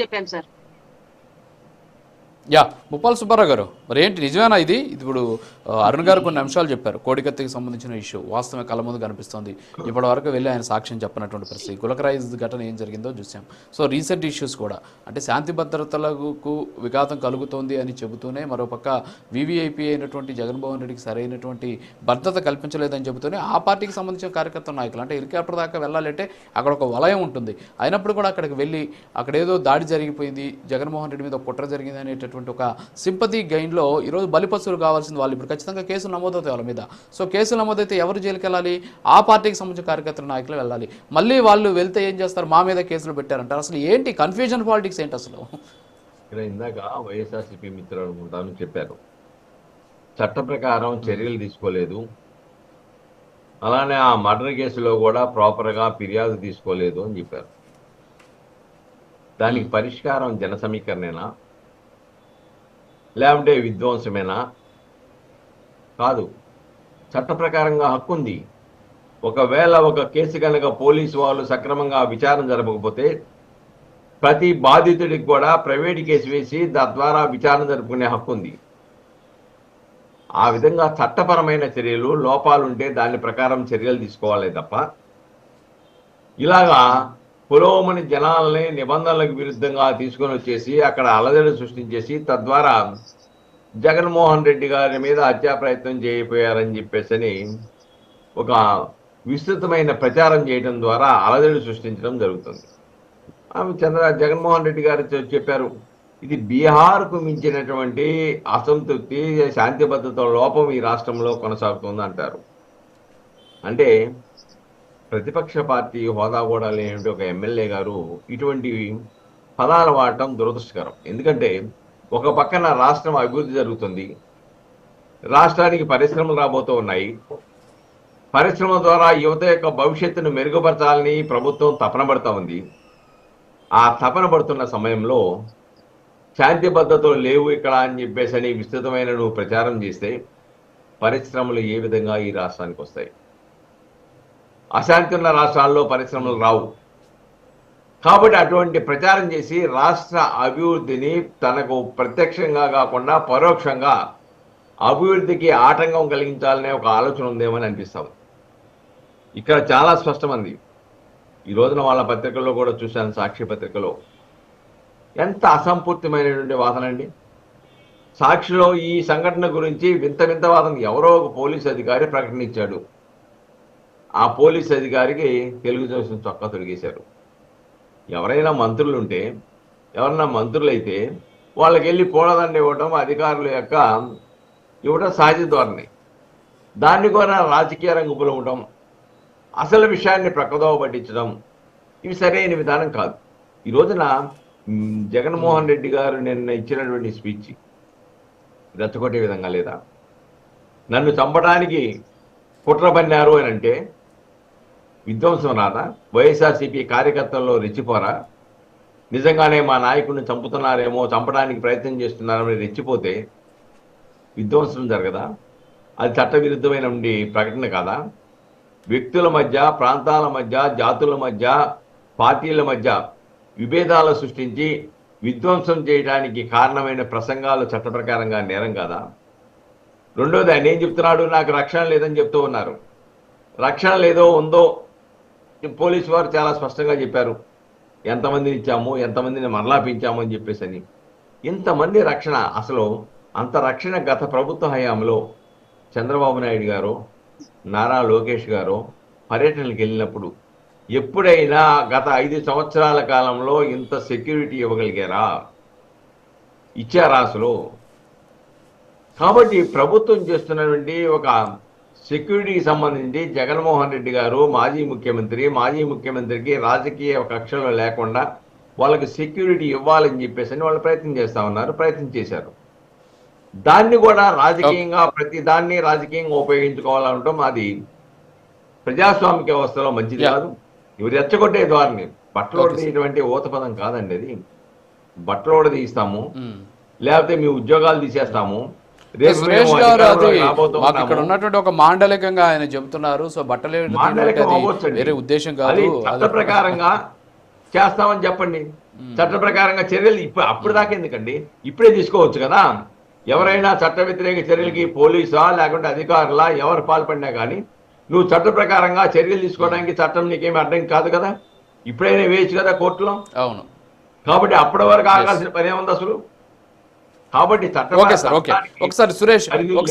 చెప్పాం sir. Yeah Muppala Subbarao గారు. మరి ఏంటి నిజమేనా ఇది? ఇప్పుడు అరుణ్ గారు కొన్ని అంశాలు చెప్పారు. కోడికత్తికి సంబంధించిన ఇష్యూ. వాస్తవమే కళ్ళ ముందు కనిపిస్తోంది. ఇప్పటి వరకు వెళ్ళి ఆయన సాక్ష్యం చెప్పినటువంటి పరిస్థితి. గులకరాయి ఘటన ఏం జరిగిందో చూసాం సో రీసెంట్ ఇష్యూస్ కూడా. అంటే శాంతి భద్రతలకు విఘాతం కలుగుతోంది అని చెబుతూనే మరోపక్క వివిఐపి అయినటువంటి జగన్మోహన్ రెడ్డికి సరైనటువంటి భద్రత కల్పించలేదని చెబుతూనే ఆ పార్టీకి సంబంధించిన కార్యకర్త నాయకులు. అంటే హెలికాప్టర్ దాకా వెళ్ళాలంటే అక్కడ ఒక వలయం ఉంటుంది. అయినప్పుడు కూడా అక్కడికి వెళ్ళి అక్కడ ఏదో దాడి జరిగిపోయింది. జగన్మోహన్ రెడ్డి మీద కుట్ర జరిగింది అనేటటువంటి ఒక సింపతి గైన్లో ఈరోజు బలిపశువులు కావాల్సింది వాళ్ళు. ఇప్పుడు ఖచ్చితంగా కేసులు నమోదవుతాయి వాళ్ళ మీద. సో కేసులు నమోదైతే ఎవరు జైలుకి వెళ్ళాలి? ఆ పార్టీకి సంబంధించిన కార్యకర్తల నాయకులు వెళ్ళాలి. మళ్ళీ వాళ్ళు వెళ్తే ఏం చేస్తారు? మా మీద కేసులు పెట్టారంటారు. అసలు ఏంటి కన్ఫ్యూజన్ పాలిటిక్స్ ఏంటి అసలు? ఇందాక వైఎస్ఆర్సీపీ మిత్రులు అనుకుంటాను చెప్పారు. చట్ట ప్రకారం చర్యలు తీసుకోలేదు. అలానే ఆ మర్డర్ కేసులో కూడా ప్రాపర్గా ఫిర్యాదు తీసుకోలేదు అని చెప్పారు. దానికి పరిష్కారం జన సమీకరణేనా? లేకుంటే విధ్వంసమేనా? కాదు. చట్ట ప్రకారంగా హక్కు ఉంది ఒకవేళ ఒక కేసు కనుక పోలీసు వాళ్ళు సక్రమంగా విచారణ జరపకపోతే ప్రతి బాధితుడికి కూడా ప్రైవేట్ కేసు వేసి తద్వారా విచారణ జరుపుకునే హక్కు ఉంది ఆ విధంగా చట్టపరమైన చర్యలు లోపాలుంటే దాని ప్రకారం చర్యలు తీసుకోవాలి తప్ప ఇలాగా పురోమని జనాల్ని నిబంధనలకు విరుద్ధంగా తీసుకొని వచ్చేసి అక్కడ అలజడి సృష్టించేసి తద్వారా జగన్మోహన్ రెడ్డి గారి మీద హత్యా ప్రయత్నం చేయబోయారని చెప్పేసి ఒక విస్తృతమైన ప్రచారం చేయడం ద్వారా అలజడి సృష్టించడం జరుగుతుంది. ఆమె చంద్ర జగన్మోహన్ రెడ్డి గారు చెప్పారు ఇది బీహార్కు మించినటువంటి అసంతృప్తి శాంతి భద్రత లోపం ఈ రాష్ట్రంలో కొనసాగుతుంది అంటారు అంటే ప్రతిపక్ష పార్టీ హోదా కూడా లేని ఒక ఎమ్మెల్యే గారు ఇటువంటి పదాలు వాడటం దురదృష్టకరం. ఎందుకంటే ఒక పక్కన రాష్ట్రం అభివృద్ధి జరుగుతుంది. రాష్ట్రానికి పరిశ్రమలు రాబోతూ ఉన్నాయి. పరిశ్రమ ద్వారా యువత యొక్క భవిష్యత్తును మెరుగుపరచాలని ప్రభుత్వం తపన పడుతూ ఉంది. ఆ తపన పడుతున్న సమయంలో శాంతి భద్రతలు లేవు ఇక్కడ అని చెప్పేసి అని విస్తృతమైన నువ్వు ప్రచారం చేస్తే పరిశ్రమలు ఏ విధంగా ఈ రాష్ట్రానికి వస్తాయి? అశాంతి ఉన్న రాష్ట్రాల్లో పరిశ్రమలు రావు. కాబట్టి అటువంటి ప్రచారం చేసి రాష్ట్ర అభివృద్ధిని తనకు ప్రత్యక్షంగా కాకుండా పరోక్షంగా అభివృద్ధికి ఆటంకం కలిగించాలనే ఒక ఆలోచన ఉందేమని అనిపిస్తాం. ఇక్కడ చాలా స్పష్టమంది. ఈ రోజున వాళ్ళ పత్రికల్లో కూడా చూశాను సాక్షి పత్రికలో. ఎంత అసంపూర్తిమైనటువంటి వాదన అండి. సాక్షిలో ఈ సంఘటన గురించి వింత వింత వాదన. ఎవరో ఒక పోలీస్ అధికారి ప్రకటించాడు ఆ పోలీస్ అధికారికి తెలుగుదేశం చొక్కా తొలగేశారు ఎవరైనా మంత్రులు ఉంటే ఎవరైనా మంత్రులైతే వాళ్ళకి వెళ్ళి పూలదండ ఇవ్వడం అధికారుల యొక్క ఇవ్వడం సహజ ధోరణి. దాన్ని కూడా రాజకీయ రంగు ఉండడం అసలు విషయాన్ని ప్రక్కదోవ పట్టించడం ఇవి సరైన విధానం కాదు. ఈ రోజున జగన్మోహన్ రెడ్డి గారు నిన్న ఇచ్చినటువంటి స్పీచ్ రెచ్చగొట్టే విధంగా లేదా? నన్ను చంపడానికి కుట్ర పన్నారు అని అంటే విధ్వంసం రాదా వైఎస్ఆర్సీపీ కార్యకర్తల్లో రెచ్చిపోరా? నిజంగానే మా నాయకుడిని చంపుతున్నారేమో చంపడానికి ప్రయత్నం చేస్తున్నారని రెచ్చిపోతే విధ్వంసం జరగదా? అది చట్టవిరుద్ధమైన ఉండి ప్రకటన కాదా? వ్యక్తుల మధ్య ప్రాంతాల మధ్య జాతుల మధ్య పార్టీల మధ్య విభేదాలు సృష్టించి విధ్వంసం చేయడానికి కారణమైన ప్రసంగాలు చట్ట ప్రకారంగా నేరం కాదా? రెండోది ఆయన ఏం చెప్తున్నాడు? నాకు రక్షణ లేదని చెప్తూ ఉన్నారు. రక్షణ లేదో ఉందో పోలీసు వారు చాలా స్పష్టంగా చెప్పారు. ఎంతమందిని ఇచ్చాము ఎంతమందిని మరలా పెంచాము అని చెప్పేసి అని ఇంతమంది రక్షణ అసలు అంత రక్షణ గత ప్రభుత్వ హయాంలో చంద్రబాబు నాయుడు గారు నారా లోకేష్ గారు పర్యటనలకు వెళ్ళినప్పుడు ఎప్పుడైనా గత ఐదు సంవత్సరాల కాలంలో ఇంత సెక్యూరిటీ ఇవ్వగలిగారా? ఇచ్చారా అసలు? కాబట్టి ప్రభుత్వం చేస్తున్నటువంటి ఒక సెక్యూరిటీకి సంబంధించి జగన్మోహన్ రెడ్డి గారు మాజీ ముఖ్యమంత్రి మాజీ ముఖ్యమంత్రికి రాజకీయ కక్షలు లేకుండా వాళ్ళకి సెక్యూరిటీ ఇవ్వాలని చెప్పేసి అని వాళ్ళు ప్రయత్నం చేస్తా ఉన్నారు ప్రయత్నం చేశారు. దాన్ని కూడా రాజకీయంగా ప్రతి దాన్ని రాజకీయంగా ఉపయోగించుకోవాలనటం అది ప్రజాస్వామిక వ్యవస్థలో మంచిది. కాదు. ఇవి రెచ్చగొట్టే ద్వారాని. బట్టలు తీయటువంటి ఊత పదం కాదండి అది. బట్టలు తీస్తాము. లేకపోతే మీ ఉద్యోగాలు తీసేస్తాము. సురేష్ గారు అది. మాకు ఇక్కడ ఉన్నటువంటి ఒక మాండలికంగా ఆయన చెబుతున్నారు. సో బట్టలు. వేరే ఉద్దేశం కాదు. చట్ట ప్రకారంగా చేస్తామని చెప్పండి. చట్ట ప్రకారంగా చర్యలు ఇప్పుడు అప్పుడు దాకా ఎందుకండి? ఇప్పుడే తీసుకోవచ్చు కదా. ఎవరైనా చట్ట వ్యతిరేక చర్యలకి పోలీసా లేకుంటే అధికారులా ఎవరు పాల్పడినా కానీ నువ్వు చట్ట ప్రకారంగా చర్యలు తీసుకోవడానికి చట్టం నీకేమి అడ్డం కాదు కదా. ఇప్పుడైనా వేయచ్చు కదా కోర్టులో. అవును. కాబట్టి అప్పటి వరకు ఆగాల్సిన పని అసలు? కాబట్టి చట్ట ఓకే సార్ ఓకే. ఒకసారి సురేష్